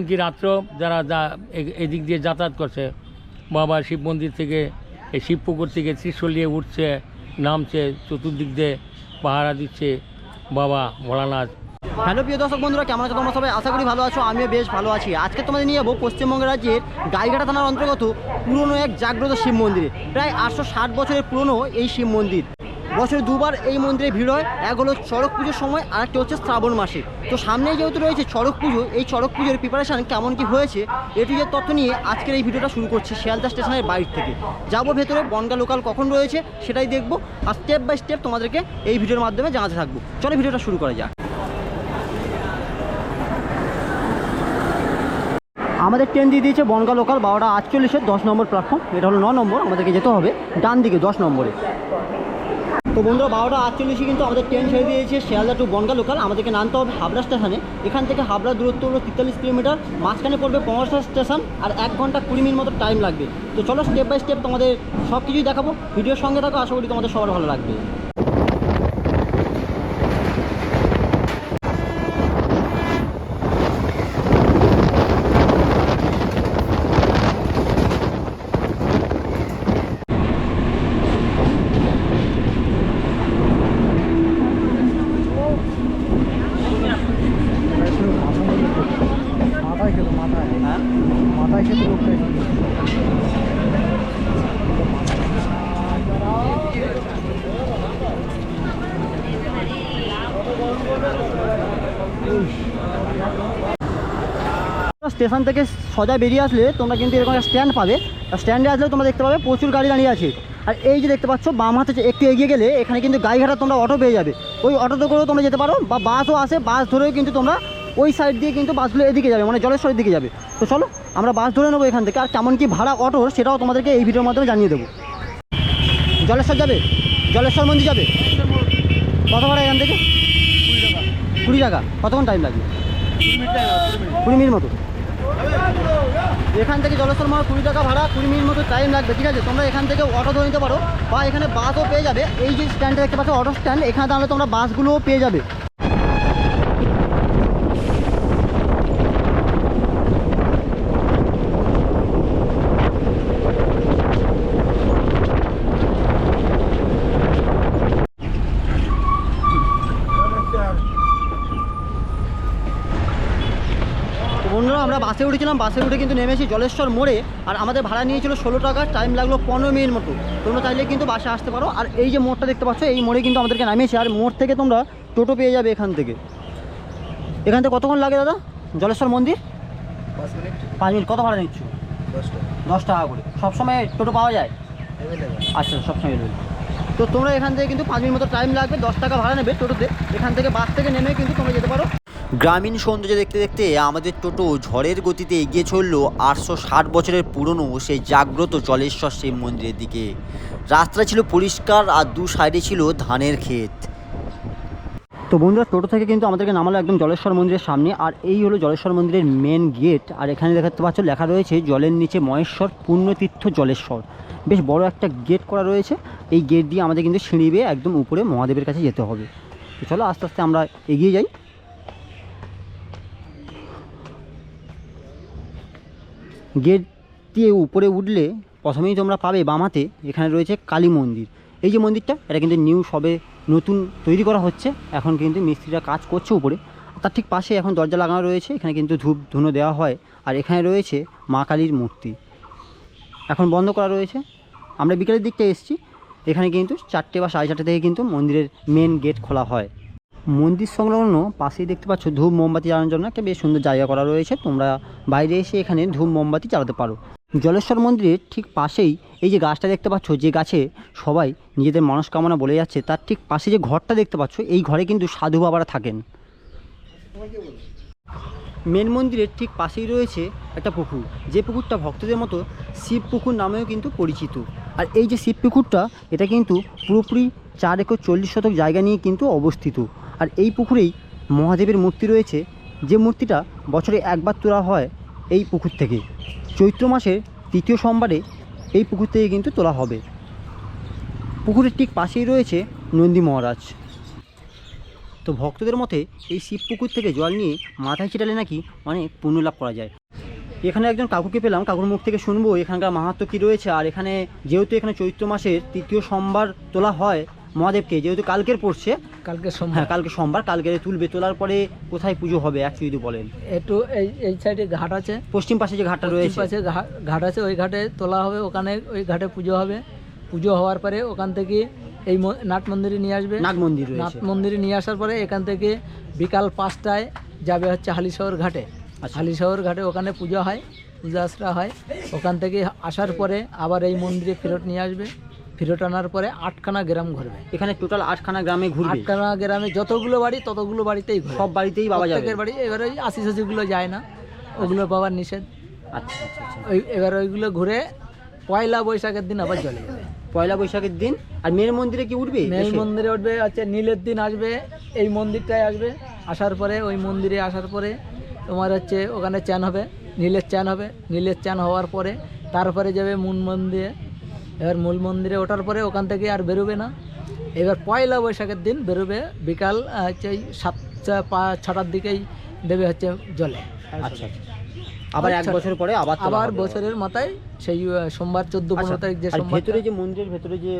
এমনকি রাত্র যারা যা এদিক দিয়ে যাতায়াত করছে বাবা শিব মন্দির থেকে, এই শিবপুকুর থেকে ত্রিশূল নিয়ে উঠছে, নামছে, চতুর্দিক দিয়ে পাহারা দিচ্ছে বাবা ভোলানাথ। হ্যালো প্রিয় দর্শক বন্ধুরা, কেমন আছো তোমরা সবাই? আশা করি ভালো আছো, আমিও বেশ ভালো আছি। আজকে তোমাদের নিয়ে যাব পশ্চিমবঙ্গ রাজ্যের গাইঘাটা থানার অন্তর্গত পুরনো এক জাগ্রত শিব মন্দিরে। প্রায় আটশো ষাট বছরের পুরনো এই শিব মন্দির। বছরে দুবার এই মন্দিরে ভিড় হয়। এক হলো চড়ক পুজোর সময় আর একটা হচ্ছে শ্রাবণ মাসে। তো সামনেই যেহেতু রয়েছে চড়ক পুজো, এই চড়ক পুজোর প্রিপারেশান কেমন কি হয়েছে এটুজের তথ্য নিয়ে আজকের এই ভিডিওটা শুরু করছি শিয়ালদা স্টেশনের বাইর থেকে। যাব ভেতরে, বনগা লোকাল কখন রয়েছে সেটাই দেখব, আর স্টেপ বাই স্টেপ তোমাদেরকে এই ভিডিওর মাধ্যমে জানাতে থাকব। চলো ভিডিওটা শুরু করা যাক। আমাদের ট্রেন দিয়ে দিয়েছে বনগা লোকাল বারোটা আটচল্লিশের দশ নম্বর প্ল্যাটফর্ম এটা হলো ন নম্বর, আমাদেরকে যেতে হবে ডান দিকে দশ নম্বরে। তো বন্ধুরা, বারোটা আটচল্লিশে কিন্তু আমাদের ট্রেন ছেড়ে দিয়েছে শিয়ালদা টু বনগা লোকাল আমাদেরকে নামতে হবে হাবড়া স্টেশনে এখান থেকে হাবড়া দূরত্ব হলো তিতাল্লিশ কিলোমিটার। মাঝখানে পড়বে পনেরোটা স্টেশন আর এক ঘণ্টা কুড়ি মিনিট মতো টাইম লাগবে। তো চলো স্টেপ বাই স্টেপ তোমাদের সব কিছুই দেখাবো। ভিডিওর সঙ্গে থাকো, আশা করি তোমাদের সবার ভালো লাগবে। স্টেশন থেকে সোজা বেরিয়ে আসলে তোমরা কিন্তু এরকম একটা স্ট্যান্ড পাবে। স্ট্যান্ডে আসলে তোমরা দেখতে পাবে প্রচুর গাড়ি দাঁড়িয়ে আছে। আর এই যে দেখতে পাচ্ছ, বাম হাতে একটু এগিয়ে গেলে এখানে কিন্তু গাড়িঘাটা তোমরা অটো পেয়ে যাবে। ওই অটোতে করেও তোমরা যেতে পারো বা বাসও আসে বাস ধরেও কিন্তু তোমরা ওই সাইড দিয়ে কিন্তু বাসগুলো এদিকে যাবে মানে জলেশ্বরের দিকে যাবে। তো চলো, আমরা বাস ধরে নেব এখান থেকে। আর কেমন কি ভাড়া অটোর সেটাও তোমাদেরকে এই ভিডিওর মাধ্যমে জানিয়ে দেবো। জলেশ্বর যাবে? জলেশ্বর মন্দির যাবে? কত ভাড়া এখান থেকে? কুড়ি টাকা। কতক্ষণ টাইম লাগবে? কুড়ি মিনিট মতো। এখান থেকে জলেশ্বর মহা কুড়ি টাকা ভাড়া, কুড়ি মিনিট মতো টাইম লাগবে, ঠিক আছে? তোমরা এখান থেকে অটো ধরে নিতে পারো, বা এখানে বাসও পেয়ে যাবে। এই যে স্ট্যান্ডে দেখতে পাচ্ছ অটো স্ট্যান্ড এখানে তাহলে তোমরা বাসগুলোও পেয়ে যাবে তো বন্ধুরা আমরা বাসে উঠেছিলাম বাসে উঠে কিন্তু নেমেছি জলেশ্বর মোড়ে আর আমাদের ভাড়া নিয়েছিল ষোলো টাকা টাইম লাগল পনেরো মিনিট মতো। তোমরা চাইলে কিন্তু বাসে আসতে পারো আর এই যে মোড়টা দেখতে পাচ্ছ এই মোড়ে কিন্তু আমাদেরকে নামিয়েছে আর মোড় থেকে তোমরা টোটো পেয়ে যাবে এখান থেকে। এখান থেকে কতক্ষণ লাগে দাদা? জলেশ্বর মন্দির? পাঁচ মিনিট। কত ভাড়া নিচ্ছ? দশ টাকা। করে। সবসময় টোটো পাওয়া যায়? আচ্ছা সবসময় তো তোমরা এখান থেকে কিন্তু পাঁচ মিনিট মতো টাইম লাগবে দশ টাকা ভাড়া নেবে টোটোতে। এখান থেকে বাস থেকে নেমে কিন্তু তোমরা যেতে পারো। গ্রামীণ সৌন্দর্য দেখতে দেখতে আমাদের টোটো ঝড়ের গতিতে এগিয়ে চলল আটশো ষাট বছরের পুরনো সেই জাগ্রত জলেশ্বর শিব মন্দিরের দিকে। রাস্তা ছিল পরিষ্কার আর দু সাইডে ছিল ধানের ক্ষেত। তো বন্ধুরা, টোটো থেকে কিন্তু আমাদেরকে নামালো একদম জলেশ্বর মন্দিরের সামনে আর এই হলো জলেশ্বর মন্দিরের মেন গেট আর এখানে দেখাতে পাচ্ছ লেখা রয়েছে জলের নিচে মহেশ্বর পুণ্যতীর্থ জলেশ্বর। বেশ বড় একটা গেট করা রয়েছে। এই গেট দিয়ে আমাদের কিন্তু সিঁড়ি বেয়ে একদম উপরে মহাদেবের কাছে যেতে হবে। তো চলো আস্তে আস্তে আমরা এগিয়ে যাই। গেট দিয়ে উপরে উঠলে প্রথমেই তোমরা পাবে বামাতে এখানে রয়েছে কালী মন্দির। এই যে মন্দিরটা, এটা কিন্তু নিউ সবে নতুন তৈরি করা হচ্ছে। এখন কিন্তু মিস্ত্রিরা কাজ করছে উপরে। তার ঠিক পাশে এখন দরজা লাগানো রয়েছে, এখানে কিন্তু ধূপ ধুনো দেওয়া হয়। আর এখানে রয়েছে মা কালীর মূর্তি। এখন বন্ধ করা রয়েছে। আমরা বিকেলের দিকটা এসেছি। এখানে কিন্তু চারটে বা সাড়ে চারটে থেকে কিন্তু মন্দিরের মেন গেট খোলা হয়। মন্দির সংলগ্ন পাশেই দেখতে পাচ্ছ ধূপ মোমবাতি জ্বালানোর জন্য একটা বেশ সুন্দর জায়গা করা রয়েছে। তোমরা বাইরে এসে এখানে ধূপ মোমবাতি জ্বালাতে পারো। জলেশ্বর মন্দিরের ঠিক পাশেই এই যে গাছটা দেখতে পাচ্ছ, যে গাছে সবাই নিজেদের মনস্কামনা বলে যাচ্ছে, তার ঠিক পাশে যে ঘরটা দেখতে পাচ্ছ, এই ঘরে কিন্তু সাধু বাবারা থাকেন। মেন মন্দিরের ঠিক পাশেই রয়েছে একটা পুকুর। যে পুকুরটা ভক্তদের মতো শিব পুকুর নামেও কিন্তু পরিচিত। আর এই যে শিব পুকুরটা, এটা কিন্তু পুরোপুরি চার একর চল্লিশ শতক জায়গা নিয়ে কিন্তু অবস্থিত। আর এই পুকুরেই মহাদেবের মূর্তি রয়েছে। যে মূর্তিটা বছরে একবার তোলা হয় এই পুকুর থেকে। চৈত্র মাসের তৃতীয় সোমবারে এই পুকুর থেকে কিন্তু তোলা হবে। পুকুরের ঠিক পাশেই রয়েছে নন্দী মহারাজ। তো ভক্তদের মতে এই শিব পুকুর থেকে জল নিয়ে মাথায় ছিটালে নাকি অনেক পুণ্য লাভ করা যায়। এখানে একজন কাকুকে পেলাম। কাকুর মুখ থেকে শুনব এখানকার মাহাত্ম কী রয়েছে। আর এখানে যেহেতু এখানে চৈত্র মাসের তৃতীয় সোমবার তোলা হয় মহাদেবকে যেহেতু কালকের পড়ছে কালকে হ্যাঁ কালকে সোমবার কালকে তুলবে তোলার পরে কোথায় পুজো হবে একটু যদি বলেন? একটু এই এই সাইডে ঘাট আছে। পশ্চিম পাশে যে ঘাটটা রয়েছে। পাশে ঘাট আছে ওই ঘাটে তোলা হবে ওখানে ওই ঘাটে পুজো হবে। পুজো হওয়ার পরে ওখান থেকে এই নাট মন্দিরে নিয়ে আসবে। নাট মন্দির নাট মন্দিরে নিয়ে আসার পরে এখান থেকে বিকাল পাঁচটায় যাবে হচ্ছে হালিশহর ঘাটে। আচ্ছা। হালিশহর ঘাটে ওখানে পুজো হয় পূজা আশ্রা হয়। ওখান থেকে আসার পরে আবার এই মন্দিরে ফেরত নিয়ে আসবে। ফেরত আনার পরে আটখানা গ্রাম ঘুরবে। এখানে টোটাল আটখানা গ্রামে ঘুরবে। আটখানা গ্রামে যতগুলো বাড়ি ততগুলো বাড়িতেই সব বাড়িতেই বাবা যাবে। বাড়ি এবারে আশি শাশিগুলো যায় না। ওগুলো বাবার নিষেধ। আচ্ছা আচ্ছা আচ্ছা। ওই এবার ওইগুলো ঘুরে পয়লা বৈশাখের দিন আবার চলে যাবে। পয়লা বৈশাখের দিন? আর মেয়ের মন্দিরে কি উঠবে? এসে? মন্দিরে উঠবে হচ্ছে নীলের দিন আসবে এই মন্দিরটায় আসবে। আসার পরে ওই মন্দিরে আসার পরে তোমার হচ্ছে ওখানে চ্যান হবে নীলের চ্যান হবে। নীলের চ্যান হওয়ার পরে তারপরে যাবে মুন মন্দিরে। এবার মূল মন্দিরে ওঠার পরে ওখান থেকে আর বেরোবে না। এবার পয়লা বৈশাখের দিন বেরোবে বিকাল হচ্ছে ওই সাতটা পা ছটার দিকেই দেবে হচ্ছে জলে। আচ্ছা আচ্ছা। আবার এক বছর পরে আবার আবার বছরের মাথায় সেই সোমবার চোদ্দ আচ্ছা, পনেরো তারিখ যে ভেতরে যে মন্দিরের ভেতরে যে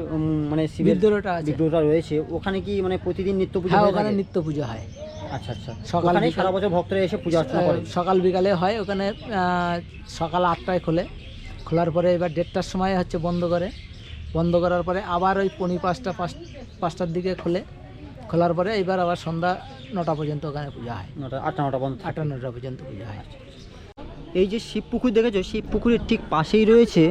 মানে বিদ্রোহটা আছে। বিগ্রহটা রয়েছে ওখানে কি মানে প্রতিদিন নিত্য পুজো হ্যাঁ ওখানে? নিত্য পুজো হয়। আচ্ছা আচ্ছা। সকাল সারা বছর ভক্তরা এসে পূজা অর্চনা করে? সকাল বিকালে হয় ওখানে আহ, সকাল আটটায় খোলে। খোলার পরে এবার দেড়টার সময় হচ্ছে বন্ধ করে। বন্ধ করার পরে আবার ওই পৌনি পাঁচটা পাঁচ পাঁচটার দিকে খোলে। খোলার পরে এবার আবার সন্ধ্যা নটা পর্যন্ত ওখানে পূজা হয়। নটা আটটা নটা থাকে। আটটা নটা পর্যন্ত পূজা হয়। এই যে শিব পুকুর দেখেছ? শিব পুকুরের ঠিক পাশেই রয়েছে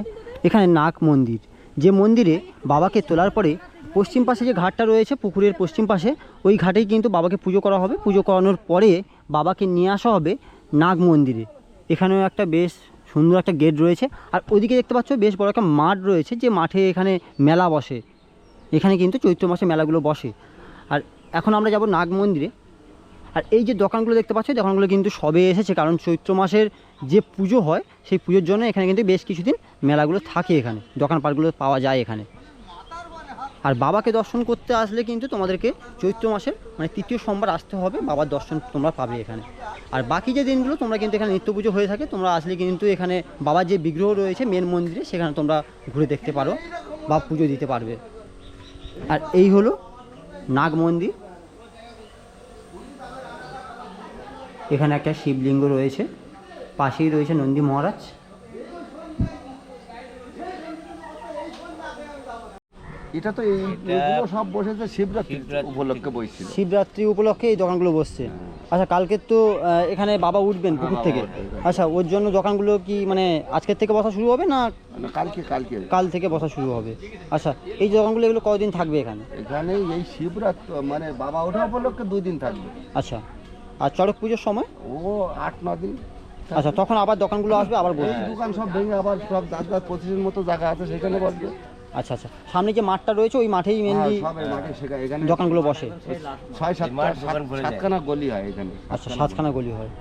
এখানে নাগ মন্দির। যে মন্দিরে বাবাকে তোলার পরে পশ্চিম পাশে যে ঘাটটা রয়েছে পুকুরের পশ্চিম পাশে ওই ঘাটেই কিন্তু বাবাকে পুজো করা হবে। পুজো করানোর পরে বাবাকে নিয়ে আসা হবে নাগ মন্দিরে। এখানেও একটা বেশ সুন্দর একটা গেট রয়েছে। আর ওইদিকে দেখতে পাচ্ছ বেশ বড় একটা মাঠ রয়েছে যে মাঠে এখানে মেলা বসে। এখানে কিন্তু চৈত্র মাসে মেলাগুলো বসে। আর এখন আমরা যাব নাগ মন্দিরে। আর এই যে দোকানগুলো দেখতে পাচ্ছ দোকানগুলো কিন্তু সবে এসেছে। কারণ চৈত্র মাসের যে পুজো হয়, সেই পুজোর জন্য এখানে কিন্তু বেশ কিছুদিন মেলাগুলো থাকে এখানে। দোকানপাটগুলো পাওয়া যায় এখানে। আর বাবাকে দর্শন করতে আসলে কিন্তু তোমাদেরকে চৈত্র মাসের মানে তৃতীয় সোমবার আসতে হবে, বাবার দর্শন তোমরা পাবে এখানে। আর বাকি যে দিনগুলো তোমরা কিন্তু এখানে নিত্য পুজো হয়ে থাকে, তোমরা আসলে কিন্তু এখানে বাবার যে বিগ্রহ রয়েছে মেন মন্দিরে, সেখানে তোমরা ঘুরে দেখতে পারো বা পুজো দিতে পারবে। আর এই হলো নাগ মন্দির। এখানে একটা শিবলিঙ্গ রয়েছে, পাশেই রয়েছে নন্দী মহারাজ। এটা তো এই এগুলো সব বসেছে শিবরাত্রি উপলক্ষে বইছিল। শিবরাত্রি উপলক্ষে এই দোকানগুলো বসছে। আচ্ছা কালকে তো এখানে বাবা উঠবেন পুকুর থেকে। আচ্ছা ওর জন্য দোকানগুলো কি মানে আজকের থেকে বসা শুরু হবে না কালকে কালকে। কাল থেকে বসা শুরু হবে? আচ্ছা এই দোকানগুলো এগুলো কতদিন থাকবে এখানে? এখানে এই শিবরাত্রি মানে বাবা ওঠা উপলক্ষে দুই দিন থাকবে। আচ্ছা আর চড়ক পুজোর সময়? ও আট ন দিন। আচ্ছা তখন আবার দোকানগুলো আসবে আবার দোকান সব ভেঙে আবার সব দাঁত দাঁত পঁচিশের মতো জায়গা আছে সেখানে বসবে। আচ্ছা আচ্ছা। সামনে যে মাঠটা রয়েছে ওই মাঠেই হ্যাঁ, মেনলি দোকানগুলো বসে। ছয় সাতখানা গলি হয় এখানে আচ্ছা সাতখানা গলি। হয়।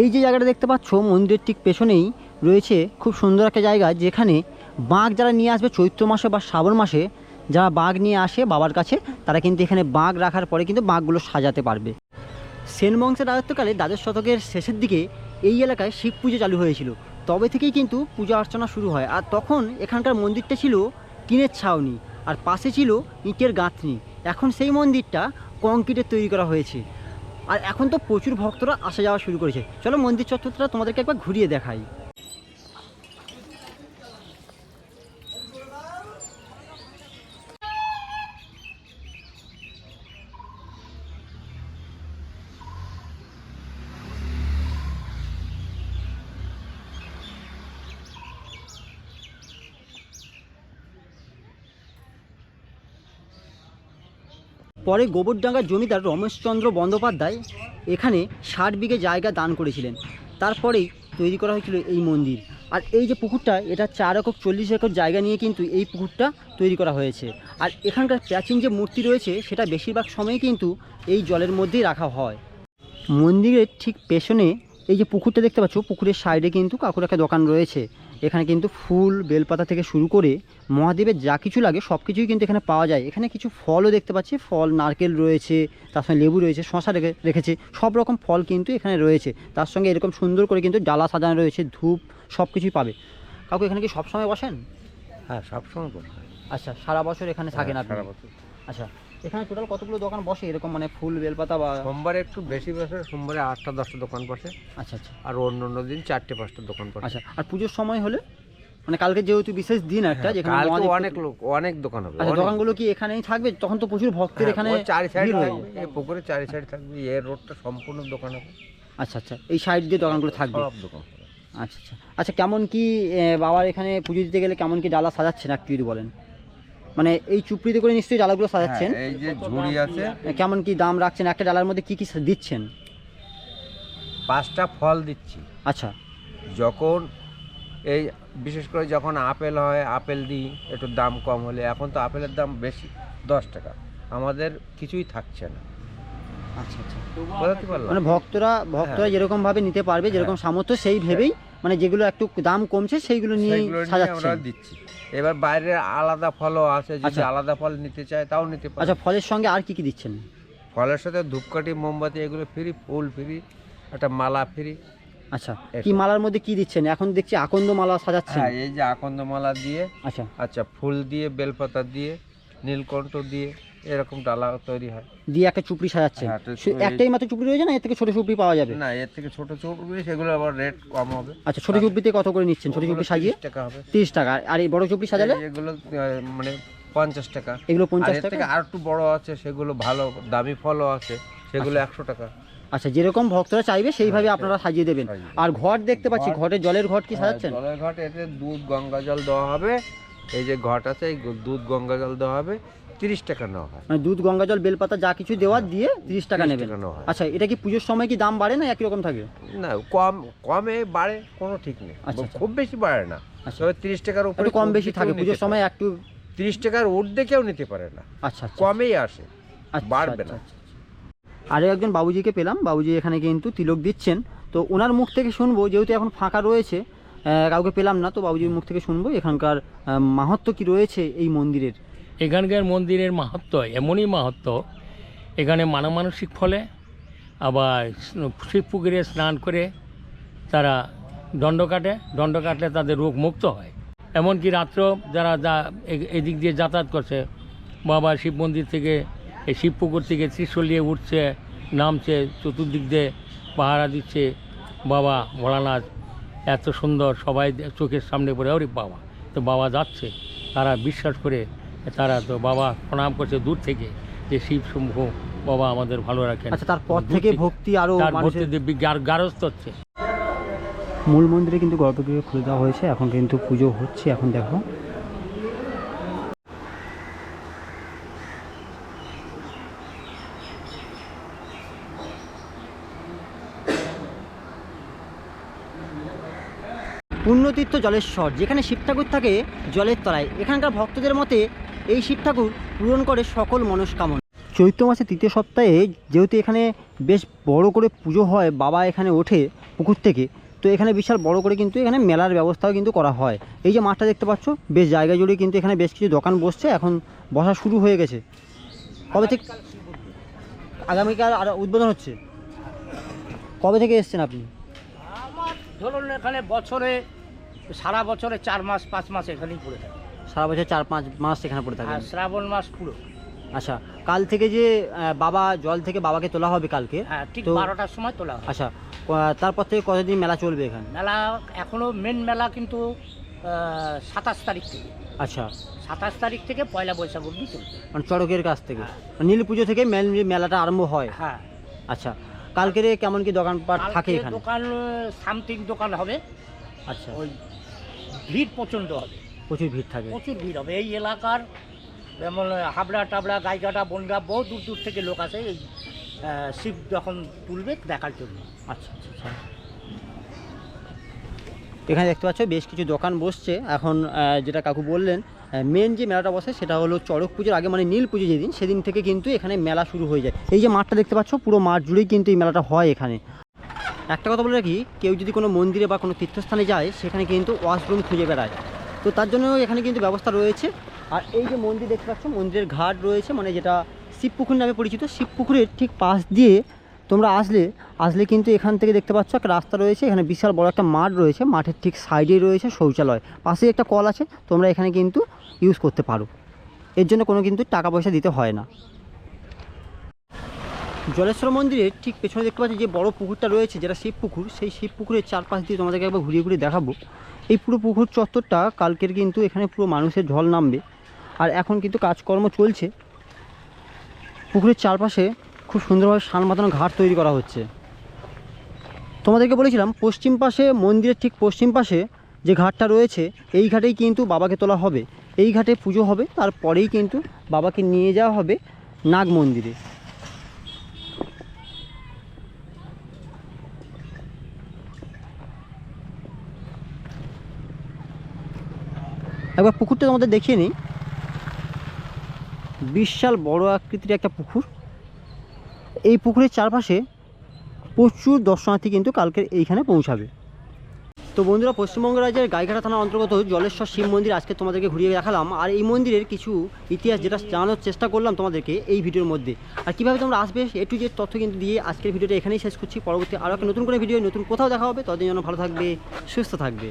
এই যে জায়গাটা দেখতে পাচ্ছ মন্দিরের ঠিক পেছনেই রয়েছে খুব সুন্দর একটা জায়গা যেখানে বাঘ যারা নিয়ে আসবে চৈত্র মাসে বা শ্রাবণ মাসে যারা বাঘ নিয়ে আসে বাবার কাছে তারা কিন্তু এখানে বাঘ রাখার পরে কিন্তু বাঘগুলো সাজাতে পারবে। সেন বংশের রাজত্বকালে দ্বাদশ শতকের শেষের দিকে এই এলাকায় শিব পুজো চালু হয়েছিল। তবে থেকেই কিন্তু পূজা অর্চনা শুরু হয়। আর তখন এখানকার মন্দিরটা ছিল টিনের ছাউনি আর পাশে ছিল ইটের গাঁথনি। এখন সেই মন্দিরটা কংক্রিটের তৈরি করা হয়েছে। আর এখন তো প্রচুর ভক্তরা আসা যাওয়া শুরু করেছে। চলো মন্দির চত্বরটা তোমাদেরকে একবার ঘুরিয়ে দেখাই। পরে গোবরডাঙ্গার জমিদার রমেশচন্দ্র বন্দ্যোপাধ্যায় এখানে ষাট বিঘে জায়গা দান করেছিলেন। তারপরেই তৈরি করা হয়েছিল এই মন্দির। আর এই যে পুকুরটা, এটা চার একর চল্লিশ একর জায়গা নিয়ে কিন্তু এই পুকুরটা তৈরি করা হয়েছে। আর এখানকার প্রাচীন যে মূর্তি রয়েছে, সেটা বেশিরভাগ সময় কিন্তু এই জলের মধ্যেই রাখা হয়। মন্দিরের ঠিক পেছনে এই যে পুকুরটা দেখতে পাচ্ছ, পুকুরের সাইডে কিন্তু কাকুর একটা দোকান রয়েছে। এখানে কিন্তু ফুল বেলপাতা থেকে শুরু করে মহাদেবের যা কিছু লাগে সব কিছুই কিন্তু এখানে পাওয়া যায়। এখানে কিছু ফলও দেখতে পাচ্ছি। ফল নারকেল রয়েছে তার সঙ্গে লেবু রয়েছে শশা রেখে রেখেছে। সব রকম ফল কিন্তু এখানে রয়েছে। তার সঙ্গে এরকম সুন্দর করে কিন্তু ডালা সাজানো রয়েছে ধূপ সব কিছুই পাবে। কাকু এখানে কি সবসময় বসেন? হ্যাঁ সবসময় বসে। আচ্ছা সারা বছর এখানে থাকেন আপনি? সারা বছর। আচ্ছা এখানে টোটাল কতগুলো দোকান বসে? এরকম মানে ফুল বেলপাতা বা সোমবারে একটু বেশি বসে সোমবারে আটটা দশটা দোকান বসে। আচ্ছা আচ্ছা। আর অন্য অন্য দিন চারটে পাঁচটা দোকান বসে। আচ্ছা আর পুজোর সময় হলে? মানে কালকে যেহেতু বিশেষ দিন একটা যেখানে হ্যাঁ, কালকে মহাদেব- অনেক লোক অনেক দোকান হবে আচ্ছা দোকানগুলো কি এখানেই থাকবে? তখন তো প্রচুর ভক্তের হ্যাঁ, এখানে চারি সাইড থাকবে এই পুকুরে চারি সাইড থাকবে এর রোডটা সম্পূর্ণ দোকান হবে। আচ্ছা আচ্ছা এই সাইড দিয়ে দোকানগুলো থাকবে। সব দোকান আচ্ছা আচ্ছা। আচ্ছা কেমন কি বাবার এখানে পুজো দিতে গেলে কেমন কি ডালা সাজাচ্ছেন একটু যদি বলেন? মানে এই চুপড়িতে করে নিশ্চয়ই ডালাগুলো সাজাচ্ছেন। হ্যাঁ, এই যে ঝুড়ি আছে। কেমন কি দাম রাখছেন? একটা ডালার মধ্যে কি কি দিচ্ছেন? পাঁচটা ফল দিচ্ছি। আচ্ছা। যখন এই বিশেষ করে যখন আপেল হয় আপেল দিই একটু দাম কম হলে। এখন তো আপেলের দাম বেশি দশ টাকা। আমাদের কিছুই থাকছে না। আচ্ছা আচ্ছা। মানে ভক্তরা ভক্তরা হ্যাঁ। যেরকম ভাবে নিতে পারবে যেরকম সামর্থ্য সেই ভেবেই মানে যেগুলো একটু দাম কমছে সেইগুলো নিয়ে আমরা সাজাচ্ছেন দিচ্ছি। এবার বাইরে আলাদা ফলও আছে যদি আচ্ছা। আলাদা ফল নিতে চায় তাও নিতে পারে। আচ্ছা ফলের সঙ্গে আর কি কি দিচ্ছেন? ফলের সাথে ধূপকাঠি মোমবাতি এগুলো ফ্রি ফুল ফ্রি একটা মালা ফ্রি আচ্ছা। কি মালার মধ্যে কি দিচ্ছেন? এখন দেখছি আকন্দ মালা সাজাচ্ছেন। হ্যাঁ এই যে আকন্দ মালা দিয়ে আচ্ছা। আচ্ছা ফুল দিয়ে বেলপাতা দিয়ে নীলকণ্ঠ দিয়ে এরকম ডালা তৈরি হয়। দিয়ে একটা চুপড়ি সাজাচ্ছেন? হ্যাঁ, তো সে- এই- একটাই মাত্র চুপড়ি রয়েছে না? এর থেকে ছোট চুপড়ি পাওয়া যাবে? না এর থেকে ছোট ছোট সেগুলো আবার রেট কম হবে। আচ্ছা ছোট চুপড়িতে কত করে নিচ্ছেন? ছোট চুপড়ি সাজিয়ে? 30 টাকা হবে। তিরিশ টাকা। আর এই বড় চুপড়ি সাজালে? এই এগুলো আহ, মানে পঞ্চাশ টাকা। এগুলো আর পঞ্চাশ এর টাকা? থেকে আর একটু বড় আছে সেগুলো ভালো দামি ফলও আছে সেগুলো একশো টাকা। আচ্ছা যেরকম ভক্তরা চাইবে সেইভাবে আপনারা সাজিয়ে দেবেন। সাজিয়ে আর ঘট দেখতে পাচ্ছি ঘট- ঘটের জলের ঘট কি সাজাচ্ছেন? হ্যাঁ, জলের ঘট এতে দুধ গঙ্গা জল দেওয়া হবে। এই যে ঘট আছে এই দুধ গঙ্গা জল দেওয়া হবে। তিরিশ টাকা নেওয়া হয়। মানে দুধ গঙ্গা জল বেলপাতা যা কিছু দেওয়ার দিয়ে তিরিশ টাকা নেবেন। হয়। আচ্ছা এটা কি পুজোর সময় কি দাম বাড়ে না একই রকম থাকে? না কম কমে বাড়ে কোনো ঠিক নেই। আচ্ছা, আচ্ছা। খুব বেশি বাড়ে না। আচ্ছা। তবে তিরিশ টাকার উপরে কম বেশি থাকে পুজোর সময় একটু তিরিশ টাকার ঊর্ধ্বে কেউ নিতে পারে না। আচ্ছা কমেই আসে বাড়বে না। আচ্ছা। একজন বাবুজিকে পেলাম। বাবুজি এখানে কিন্তু তিলক দিচ্ছেন। তো ওনার মুখ থেকে শুনব যেহেতু এখন ফাঁকা রয়েছে কাউকে পেলাম না তো বাবুজির মুখ থেকে শুনব। এখানকার আহ, মাহাত্ম্য কি রয়েছে এই মন্দিরের? এখানকার মন্দিরের মাহাত্ম, এমনই মাহাত্ম, এখানে মানমানসিক ফলে আবার শিব পুকুরে স্নান করে তারা দণ্ড কাটে, দণ্ড কাটলে তাদের রোগ মুক্ত হয়। এমনকি রাত্র যারা যা এদিক দিয়ে যাতায়াত করছে, বাবা শিব মন্দির থেকে, এই শিব পুকুর থেকে ত্রিশূল নিয়ে উঠছে, নামছে, চতুর্দিক দিয়ে পাহারা দিচ্ছে, বাবা ভোলানাথ এত সুন্দর, সবাই চোখের সামনে পড়ে, ওরে বাবা। তো বাবা যাচ্ছে, তারা বিশ্বাস করে তারা তো বাবা প্রণাম করছে দূর থেকে যে শিব শম্ভু বাবা আমাদের ভালো রাখেন। আচ্ছা তারপর থেকে ভক্তি আরও মানুষের ভক্তি গারস্থ হচ্ছে। মূল মন্দিরে কিন্তু গর্ভগৃহ খুলে দেওয়া হয়েছে এখন কিন্তু পুজো হচ্ছে এখন দেখো। পুণ্যতীর্থ জলেশ্বর যেখানে শিব ঠাকুর থাকে জলের তলায়। এখানকার ভক্তদের মতে এই শিব ঠাকুর পূরণ করে সকল মনস্কামনা। চৈত্র মাসে তৃতীয় সপ্তাহে যেহেতু এখানে বেশ বড় করে পুজো হয়, বাবা এখানে ওঠে পুকুর থেকে, তো এখানে বিশাল বড় করে কিন্তু এখানে মেলার ব্যবস্থাও কিন্তু করা হয়। এই যে মাঠটা দেখতে পাচ্ছ, বেশ জায়গা জুড়ে কিন্তু এখানে বেশ কিছু দোকান বসছে, এখন বসা শুরু হয়ে গেছে। কবে থেকে আগামীকাল আর উদ্বোধন হচ্ছে? কবে থেকে এসছেন আপনি? ধরুন এখানে বছরে, সারা বছরে চার মাস, পাঁচ মাস এখানেই পড়ে থাকে। সারা বছর চার পাঁচ মাস এখানে পড়ে আর শ্রাবণ মাস পুরো। আচ্ছা কাল থেকে যে বাবা জল থেকে বাবাকে তোলা হবে কালকে হ্যাঁ ঠিক বারোটার সময় তোলা হয় আচ্ছা তারপর থেকে কতদিন মেলা চলবে এখানে? মেলা এখনও মেন মেলা কিন্তু সাতাশ তারিখ থেকে। আচ্ছা। সাতাশ তারিখ থেকে পয়লা বৈশাখ অব্দি চলবে। মানে চড়কের কাছ থেকে। মানে নীল পুজো থেকে মেল মেলাটা আরম্ভ হয়। হ্যাঁ। আচ্ছা কালকের কেমন কি দোকানপাট থাকে এখানে? দোকান সামথিং দোকান হবে। আচ্ছা। ওই ভিড় প্রচণ্ড হবে। প্রচুর ভিড় থাকে। প্রচুর ভিড় হবে। এই এলাকার যেমন হাবড়া টাবড়া গাইঘাটা বনগা বহু দূর দূর থেকে লোক আসে এই শিব যখন তুলবে দেখার জন্য। আচ্ছা আচ্ছা আচ্ছা। এখানে দেখতে পাচ্ছ বেশ কিছু দোকান বসছে। এখন যেটা কাকু বললেন মেন যে মেলাটা বসে সেটা হলো চড়ক পুজোর আগে মানে নীল পুজো যেদিন সেদিন থেকে কিন্তু এখানে মেলা শুরু হয়ে যায়। এই যে মাঠটা দেখতে পাচ্ছ পুরো মাঠ জুড়েই কিন্তু এই মেলাটা হয় এখানে। একটা কথা বলে রাখি কেউ যদি কোনো মন্দিরে বা কোনো তীর্থস্থানে যায় সেখানে কিন্তু ওয়াশরুম খুঁজে বেড়ায়। তো তার জন্য এখানে কিন্তু ব্যবস্থা রয়েছে। আর এই যে মন্দির দেখতে পাচ্ছ, মন্দিরের ঘাট রয়েছে মানে যেটা শিবপুকুর নামে পরিচিত। শিবপুকুরের ঠিক পাশ দিয়ে তোমরা আসলে আসলে কিন্তু এখান থেকে দেখতে পাচ্ছ একটা রাস্তা রয়েছে, এখানে বিশাল বড় একটা মাঠ রয়েছে। মাঠের ঠিক সাইডেই রয়েছে শৌচালয়। পাশে একটা কল আছে, তোমরা এখানে কিন্তু ইউজ করতে পারো। এর জন্য কোনো কিন্তু টাকা পয়সা দিতে হয় না। জলেশ্বর মন্দিরের ঠিক পেছনে দেখতে পাচ্ছি যে বড় পুকুরটা রয়েছে, যেটা শিব পুকুর সেই শিব পুকুরের চারপাশ দিয়ে তোমাদেরকে একবার ঘুরিয়ে ঘুরিয়ে দেখাবো। এই পুরো পুকুর চত্বরটা কালকের কিন্তু এখানে পুরো মানুষের ঢল নামবে। আর এখন কিন্তু কাজকর্ম চলছে। পুকুরের চারপাশে খুব সুন্দরভাবে সান বাঁধানো ঘাট তৈরি করা হচ্ছে। তোমাদেরকে বলেছিলাম, পশ্চিম পাশে, মন্দিরের ঠিক পশ্চিম পাশে যে ঘাটটা রয়েছে, এই ঘাটেই কিন্তু বাবাকে তোলা হবে। এই ঘাটে পুজো হবে, তারপরেই কিন্তু বাবাকে নিয়ে যাওয়া হবে নাগ মন্দিরে। একবার পুকুরটা তোমাদের দেখিয়ে নিই। বিশাল বড় আকৃতির একটা পুকুর। এই পুকুরের চারপাশে প্রচুর দর্শনার্থী কিন্তু কালকের এইখানে পৌঁছাবে। তো বন্ধুরা, পশ্চিমবঙ্গ রাজ্যের গাইঘাটা থানার অন্তর্গত জলেশ্বর শিব মন্দির আজকে তোমাদেরকে ঘুরিয়ে দেখালাম। আর এই মন্দিরের কিছু ইতিহাস যেটা জানানোর চেষ্টা করলাম তোমাদেরকে এই ভিডিওর মধ্যে। আর কীভাবে তোমরা আসবে, এ টু জেড তথ্য কিন্তু দিয়ে আজকের ভিডিওটা এখানেই শেষ করছি। পরবর্তী আরও একটা নতুন করে ভিডিও, নতুন কোথাও দেখা হবে, ততদিন যেন ভালো থাকবে, সুস্থ থাকবে।